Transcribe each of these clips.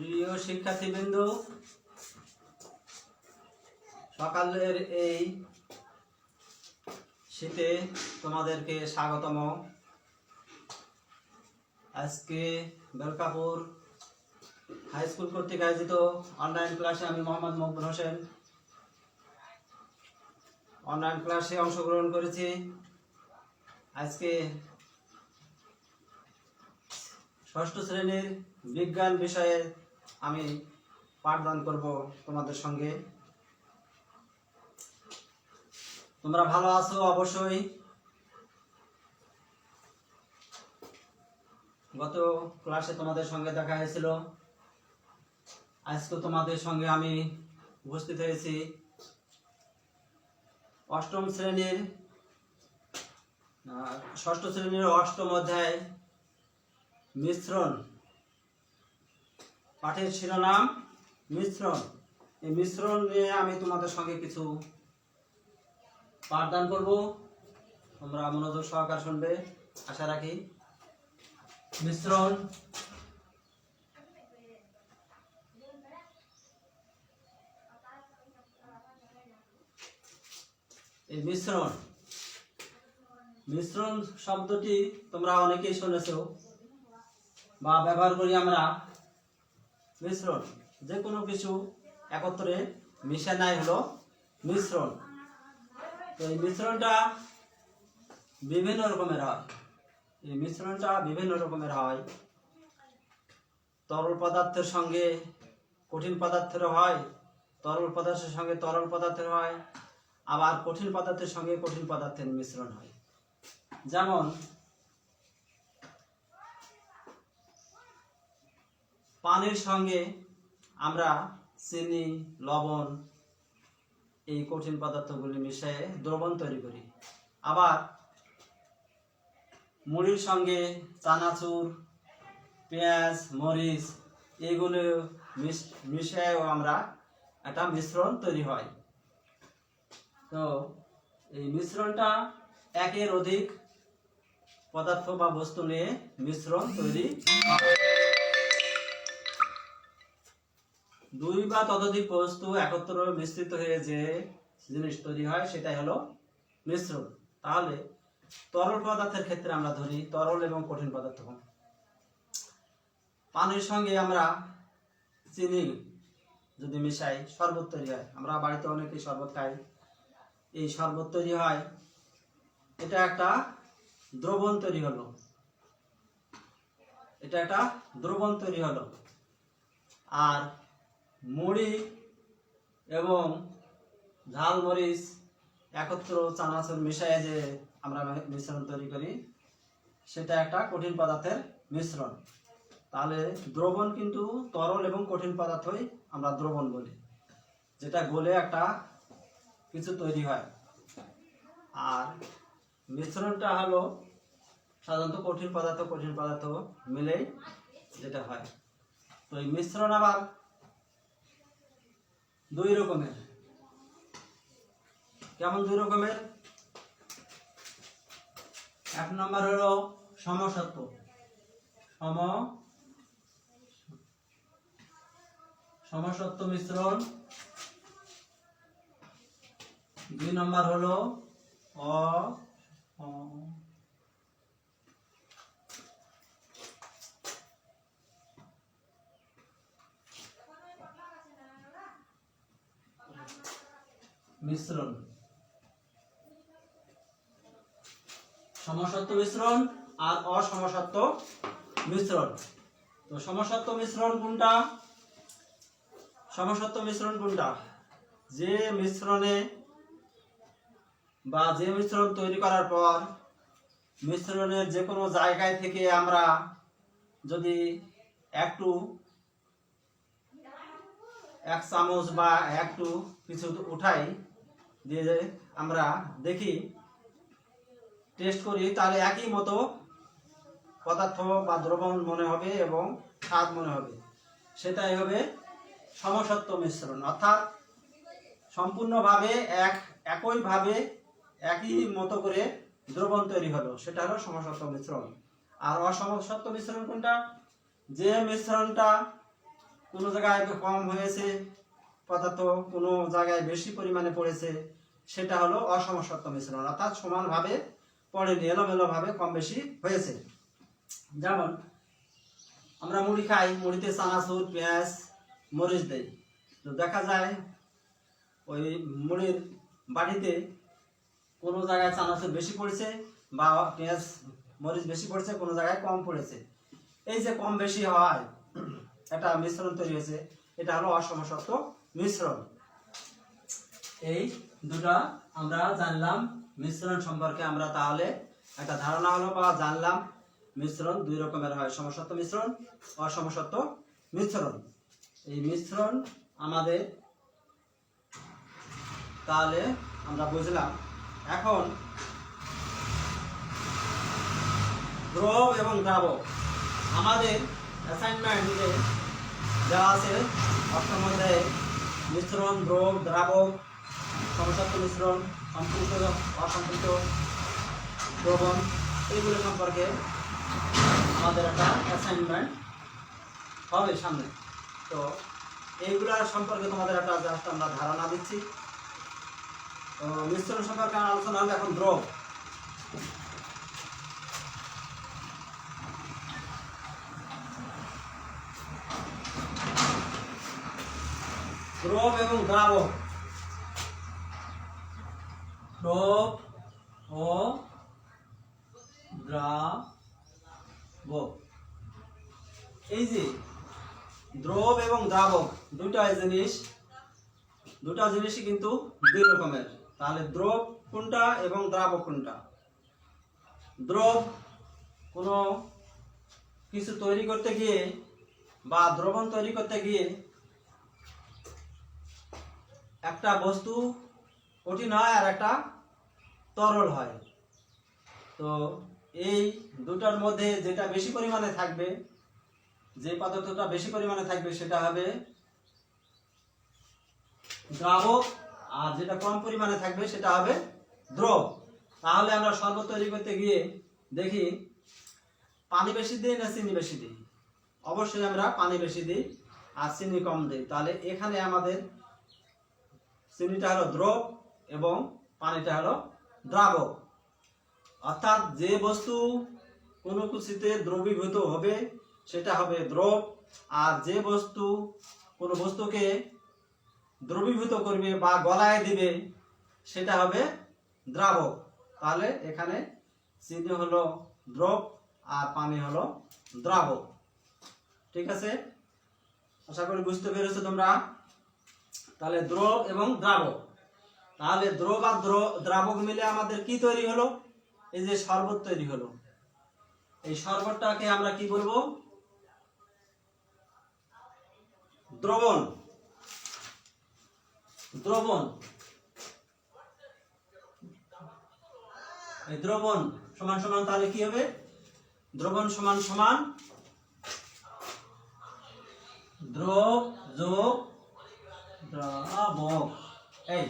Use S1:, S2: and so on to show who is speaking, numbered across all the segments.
S1: প্রিয় শিক্ষার্থীবৃন্দ, সকালের এই শীতে তোমাদেরকে স্বাগতম। আজকে বেলকাপুর হাই স্কুল কর্তৃক আয়োজিত অনলাইন ক্লাসে আমি মোহাম্মদ মকবুল হোসেন। অনলাইন ক্লাসে অংশগ্রহণ করেছি। আজকে ষষ্ঠ শ্রেণির বিজ্ঞান বিষয়ে আমি পাঠদান করব তোমাদের সঙ্গে। তোমরা ভালো আছো অবশ্যই। গত ক্লাসে তোমাদের সঙ্গে দেখা হয়েছিল। আজকে তোমাদের সঙ্গে আমি উপস্থিত হয়েছি। অষ্টম শ্রেণির ষষ্ঠ শ্রেণির অষ্টম অধ্যায় মিশ্রণ। পাঠের শিরোনাম মিশ্রণ। এই মিশ্রণ নিয়ে আমি তোমাদের সঙ্গে কিছু পাঠদান করব। তোমরা মনোযোগ সহকার শুনবে, আশা রাখি। মিশ্রণ। এই মিশ্রণ। মিশ্রণ শব্দটি তোমরা অনেকেই শুনেছো বা ব্যবহার করি আমরা। মিশ্রণ যে কোনো কিছু একত্রে মিশানাই হলো মিশ্রণ। তো এই মিশ্রণটা বিভিন্ন রকমের হয়। এই মিশ্রণটা বিভিন্ন রকমের হয়। তরল পদার্থের সঙ্গে কঠিন পদার্থের হয়, তরল পদার্থের সঙ্গে তরল পদার্থের হয়, আবার কঠিন পদার্থের সঙ্গে কঠিন পদার্থের মিশ্রণ হয়। যেমন পানির সঙ্গে আমরা চিনি, লবণ এই কঠিন পদার্থগুলি মিশিয়ে দ্রবণ তৈরি করি। আবার মুড়ির সঙ্গে চানাচুর, পেঁয়াজ, মরিচ এগুলো মিশ- মিশিয়েও আমরা একটা মিশ্রণ তৈরি হয়। তো এই মিশ্রণটা একের অধিক পদার্থ বা বস্তু নিয়ে মিশ্রণ তৈরি হয়। দুই বা ততোধিক বস্তু একত্র মিশ্রিত হয়ে যে জিনিস তৈরি হয়, সেটাই হলো মিশ্রণ। তাহলে তরল পদার্থের ক্ষেত্রে আমরা ধরি তরল এবং কঠিন পদার্থ। পানির সঙ্গে আমরা চিনি যদি মিশাই, শরবত তৈরি হয়। আমরা বাড়িতে অনেকেই শরবত খাই। এই শরবত তৈরি হয়, এটা একটা দ্রবণ তৈরি হলো। এটা একটা দ্রবণ তৈরি হলো। আর মুড়ি এবং ঝাল মরিচ একত্র চানাচুর মিশিয়ে যে আমরা মিশ্রণ তৈরি করি, সেটা একটা কঠিন পদার্থের মিশ্রণ। তাহলে দ্রবণ কিন্তু তরল এবং কঠিন পদার্থই আমরা দ্রবণ বলি, যেটা গলে একটা কিছু তৈরি হয়। আর মিশ্রণটা হলো সাধারণত কঠিন পদার্থ কঠিন পদার্থ মিলেই যেটা হয়। তো এই মিশ্রণ আবার দুই রকমের। কেমন দুই রকমের? এক নম্বর হলো সমসত্ব। সম সমসত্ব মিশ্রণ। দুই নম্বর হলো অ অ- মিশ্রণ। সমসত্ব মিশ্রণ আর অসমসত্ব মিশ্রণ। তো সমসত্ব মিশ্রণ কোনটা? সমসত্ব মিশ্রণ কোনটা? যে মিশ্রণে বা যে মিশ্রণ তৈরি করার পর মিশ্রণের যে কোনো জায়গায় থেকে আমরা যদি একটু এক চামচ বা একটু কিছু উঠাই দিয়ে আমরা দেখি টেস্ট করি, তাহলে একই মতো পদার্থ বা দ্রবণ মনে হবে এবং স্বাদ মনে হবে। সেটাই হবে সমসত্ব মিশ্রণ। অর্থাৎ সম্পূর্ণভাবে এক, একইভাবে একই মতো করে দ্রবণ তৈরি হলো। সেটা হলো সমসত্ব মিশ্রণ। আর অসমসত্ব মিশ্রণ কোনটা? যে মিশ্রণটা কোনো জায়গায় কম হয়েছে পদার্থ কোনো জায়গায় বেশি পরিমাণে পড়েছে, সেটা হলো অসমসত্ব মিশ্রণ, অর্থাৎ সমানভাবে পড়েনি, এলোমেলোভাবে কম বেশি হয়েছে। যেমন, আমরা মুড়ি খাই, মুড়িতে চানাচুর, পেঁয়াজ, মরিচ দেই। তো দেখা যায়, ওই মুড়ির বাটিতে কোনো জায়গায় চানাচুর বেশি পড়েছে বা পেঁয়াজ, মরিচ বেশি পড়েছে, কোনো জায়গায় কম পড়েছে। এই যে কম বেশি হয় একটা মিশ্রণ তৈরি হয়েছে, এটা হলো অসমসত্ব মিশ্রণ। এই দুটা আমরা জানলাম মিশ্রণ সম্পর্কে। আমরা তাহলে একটা ধারণা হলো বা জানলাম মিশ্রণ দুই রকমের হয় সমসত্ব মিশ্রণ অসমসত্ব মিশ্রণ। এই মিশ্রণ আমাদের তাহলে আমরা বুঝলাম, এখন দ্রব এবং দ্রাবক আমাদের অ্যাসাইনমেন্টে দেওয়া আছে অষ্টম অধ্যায়ে মিশ্রণ দ্রব দ্রাবক সমসত্ব মিশ্রণ, সম্পৃক্ত, অসম্পৃক্ত দ্রবণ এইগুলো সম্পর্কে আমাদের একটা অ্যাসাইনমেন্ট হবে সামনে। তো এইগুলার সম্পর্কে তোমাদের একটা জাস্ট আমরা ধারণা দিচ্ছি। তো মিশ্রণ সম্পর্কে আলোচনা হবে এখন দ্রব দ্রব এবং দ্রাবক দ্রব ও দ্রাবক এই যে দ্রব এবং দ্রাবক দুটা জিনিস দুটা জিনিসই কিন্তু দুই রকমের। তাহলে দ্রব কোনটা এবং দ্রাবক কোনটা? দ্রব কোনো কিছু তৈরি করতে গিয়ে বা দ্রবণ তৈরি করতে গিয়ে একটা বস্তু কঠিন হয় আর একটা তরল হয়। তো এই দুটার মধ্যে যেটা বেশি পরিমাণে থাকবে, যে পদার্থটা বেশি পরিমাণে থাকবে সেটা হবে দ্রাবক, আর যেটা কম পরিমাণে থাকবে সেটা হবে দ্রব। তাহলে আমরা শরবত তৈরি করতে গিয়ে দেখি, পানি বেশি দিই না চিনি বেশি দিই? অবশ্যই আমরা পানি বেশি দিই আর চিনি কম দিই। তাহলে এখানে আমাদের চিনিটা হলো দ্রব এবং পানিটা হলো দ্রাবক। অর্থাৎ যে বস্তু কোনো কিছুতে দ্রবীভূত হবে, সেটা হবে দ্রব। আর যে বস্তু কোনো বস্তুকে দ্রবীভূত করবে বা গলায় দিবে, সেটা হবে দ্রাবক। তাহলে এখানে চিনি হলো দ্রব আর পানি হলো দ্রাবক। ঠিক আছে? আশা করি বুঝতে পেরেছ তোমরা। তাহলে দ্রব এবং দ্রাবক। তাহলে দ্রব আর দ্রাবক মিলে আমাদের কি তৈরি হলো? এই যে শরবত তৈরি হলো। এই শরবতটাকে আমরা কি বলব? দ্রবণ। দ্রবণ। এই দ্রবণ সমান সমান তাহলে কি হবে? দ্রবণ সমান সমান দ্রব যোগ দ্রাবক এই,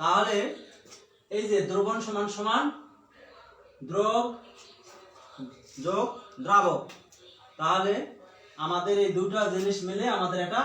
S1: তাহলে এই যে দ্রবণ সমান সমান দ্রব যোগ দ্রাবক। তাহলে আমাদের এই দুটা জিনিস মিলে আমাদের একটা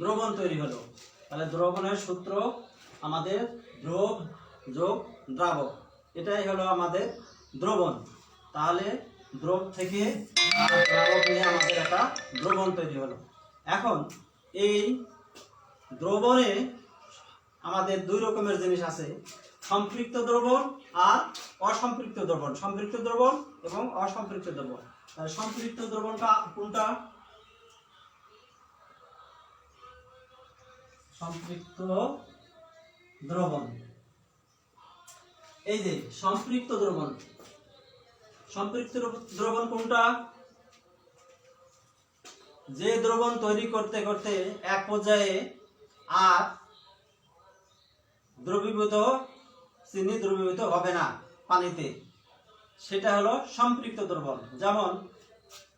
S1: দ্রবণ তৈরি হলো। তাহলে দ্রবণের সূত্র আমাদের দ্রব যোগ দ্রাবক। এটাই হলো আমাদের দ্রবণ। তাহলে দ্রব থেকে আর দ্রাবক নিয়ে আমাদের একটা দ্রবণ তৈরি হলো। এখন এই দ্রবণে আমাদের দুই রকমের জিনিস আছে। সম্পৃক্ত দ্রবণ আর অসম্পৃক্ত দ্রবণ। সম্পৃক্ত দ্রবণ এবং অসম্পৃক্ত দ্রবণ। সম্পৃক্ত দ্রবণটা কোনটা? সম্পৃক্ত দ্রবণ। এই যে সম্পৃক্ত দ্রবণ। সম্পৃক্ত দ্রবণ কোনটা? যে দ্রবণ তৈরি করতে করতে এক পর্যায়ে আর দ্রবীভূত, চিনি দ্রবীভূত হবে না পানিতে। সেটা হলো সম্পৃক্ত দ্রবণ। যেমন,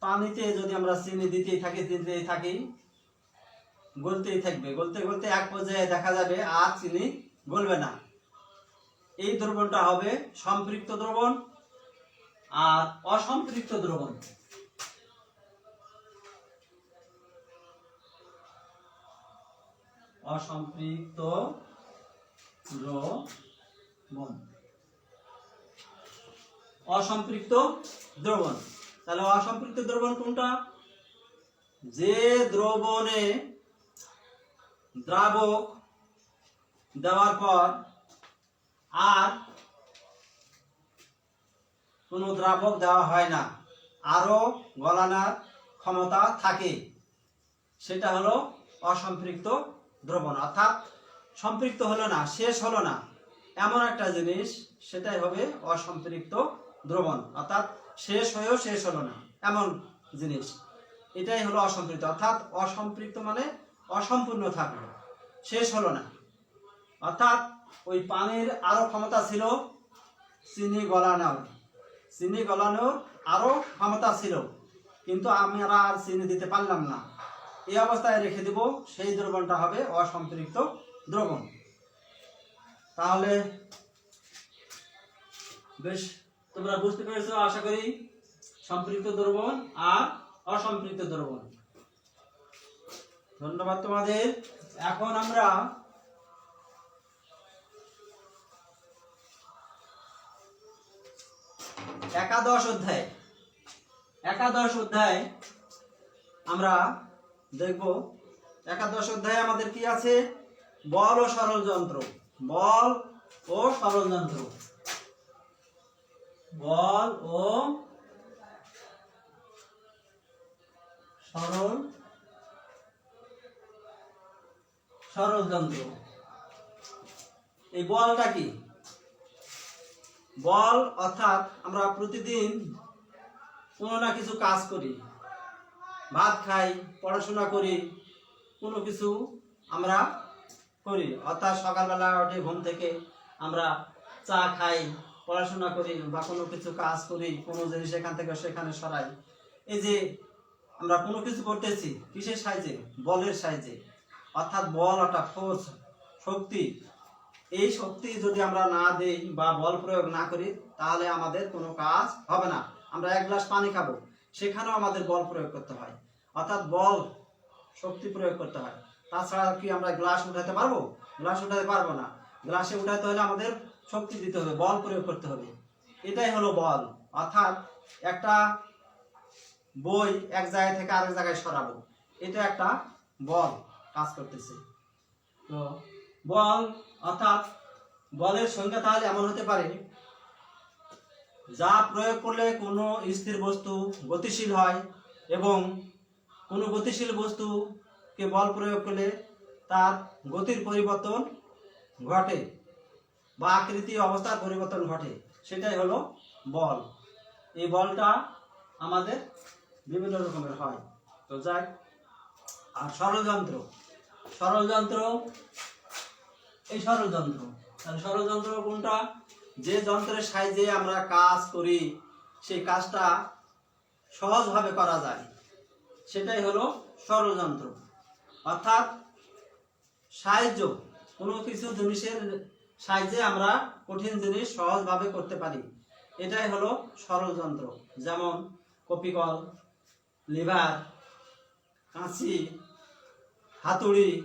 S1: পানিতে যদি আমরা চিনি দিতেই থাকি দিতেই থাকি, গলতেই থাকবে। গলতে গলতে এক পর্যায়ে দেখা যাবে আর চিনি গলবে না। এই দ্রবণটা হবে সম্পৃক্ত দ্রবণ আর অসম্পৃক্ত দ্রবণ। অসম্পৃক্ত দ্রবণ। অসম্পৃক্ত দ্রবণ। তাহলে অসম্পৃক্ত দ্রবণ কোনটা? যে দ্রবণে দ্রাবক দেওয়ার পর আর কোনো দ্রাবক দেওয়া হয় না আরও গলানোর ক্ষমতা থাকে। সেটা হলো অসম্পৃক্ত দ্রবণ। অর্থাৎ সম্পৃক্ত হলো না, শেষ হলো না। এমন একটা জিনিস, সেটাই হবে অসম্পৃক্ত দ্রবণ। অর্থাৎ শেষ হয়েও শেষ হলো না, এমন জিনিস। এটাই হলো অসম্পৃক্ত। অর্থাৎ অসম্পৃক্ত মানে অসম্পূর্ণ থাকল শেষ হলো না। অর্থাৎ ওই পানির আরও ক্ষমতা ছিল, চিনি গলানোর। চিনি গলানোর আরও ক্ষমতা ছিল, কিন্তু আমরা আর চিনি দিতে পারলাম না। এই অবস্থায় রেখে দিব, সেই দ্রবণটা হবে অসম্পৃক্ত দ্রবণ। তাহলে বেশ, তোমরা বুঝতে পেরেছ, আশা করি, সম্পৃক্ত দ্রবণ আর অসম্পৃক্ত দ্রবণ। ধন্যবাদ তোমাদের। এখন আমরা একাদশ অধ্যায় একাদশ অধ্যায় আমরা দেখব। একাদশ অধ্যায়ে আমাদের কি আছে? বল ও সরল যন্ত্র বল ও সরল যন্ত্র বল ও সরল সরল যন্ত্র এই বলটা কি? বল অর্থাৎ আমরা প্রতিদিন কোনো না কিছু কাজ করি। ভাত খাই, পড়াশোনা করি, কোনো কিছু আমরা করি অর্থাৎ সকালবেলা উঠে ঘুম থেকে আমরা চা খাই, পড়াশোনা করি বা কোনো কিছু কাজ করি, কোনো জিনিস এখান থেকে সেখানে সরাই। এই যে আমরা কোনো কিছু করতেছি, কিসের সাহায্যে? বলের সাহায্যে। অর্থাৎ বল একটা ফোর্স শক্তি। এই শক্তি যদি আমরা না দেই বা বল প্রয়োগ না করি, তাহলে আমাদের কোনো কাজ হবে না। আমরা এক গ্লাস পানি খাব। সেখানেও আমাদের বল প্রয়োগ করতে হয়। অর্থাৎ বল শক্তি প্রয়োগ করতে হয়। তাছাড়া কি আমরা গ্লাস উঠাতে পারব? গ্লাস উঠাতে পারব না। গ্লাসে উঠাতে হলে আমাদের শক্তি দিতে হবে, বল প্রয়োগ করতে হবে। এটাই হলো বল। অর্থাৎ একটা বই এক জায়গা থেকে আরেক জায়গায় সরাবো। এটা একটা বল কাজ করতেছে। তো বল, অর্থাৎ বলের সংখ্যা তাহলে এমন হতে পারে যা প্রয়োগ করলে কোনো স্থির বস্তু গতিশীল হয় এবং কোনো গতিশীল বস্তুকে বল প্রয়োগ করলে তার গতির পরিবর্তন ঘটে বা আকৃতি অবস্থার পরিবর্তন ঘটে। সেটাই হলো বল। এই বলটা আমাদের বিভিন্ন রকমের হয়। তো যাই। আর ষড়যন্ত্র। ষড়যন্ত্র, এই ষড়যন্ত্র। তাহলে ষড়যন্ত্র কোনটা? যে যন্ত্রের সাহায্যে আমরা কাজ করি, সেই কাজটা সহজভাবে করা যায়। সেটাই হলো ষড়যন্ত্র। অর্থাৎ সাহায্য, কোনো কিছু জিনিসের সাহায্যে আমরা কঠিন জিনিস সহজভাবে করতে পারি। এটাই হলো ষড়যন্ত্র। যেমন কপিকল, লিভার, কাঁচি, হাতুড়ি,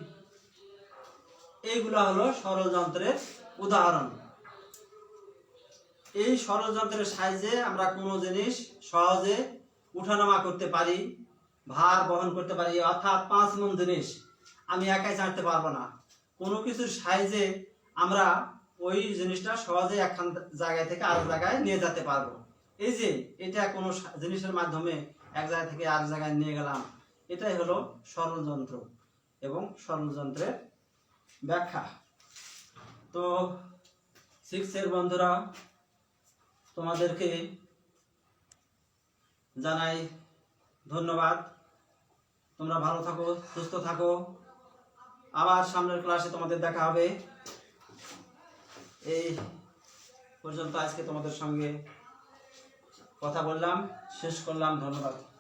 S1: এইগুলো হলো ষড়যন্ত্রের উদাহরণ। এই ষড়যন্ত্রের সাহায্যে আমরা কোনো জিনিস সহজে উঠানামা করতে পারি, ভার বহন করতে পারি, অর্থাৎ পাঁচ মন জিনিস আমি একাই চাটতে পারব না। কোনো কিছুর সাহায্যে আমরা ওই জিনিসটা সহজে একখান জায়গায় থেকে আরেক জায়গায় নিয়ে যেতে পারব। এই যে এটা কোনো জিনিসের মাধ্যমে এক জায়গা থেকে আরেক জায়গায় নিয়ে গেলাম, এটাই হলো ষড়যন্ত্র এবং ষড়যন্ত্রের ব্যাখ্যা। তো সিক্সের বন্ধুরা তোমাদেরকে জানাই ধন্যবাদ। তোমরা ভালো থাকো, সুস্থ থাকো। আবার সামনের ক্লাসে তোমাদের দেখা হবে। এই পর্যন্ত আজকে তোমাদের সঙ্গে কথা বললাম। শেষ করলাম। ধন্যবাদ।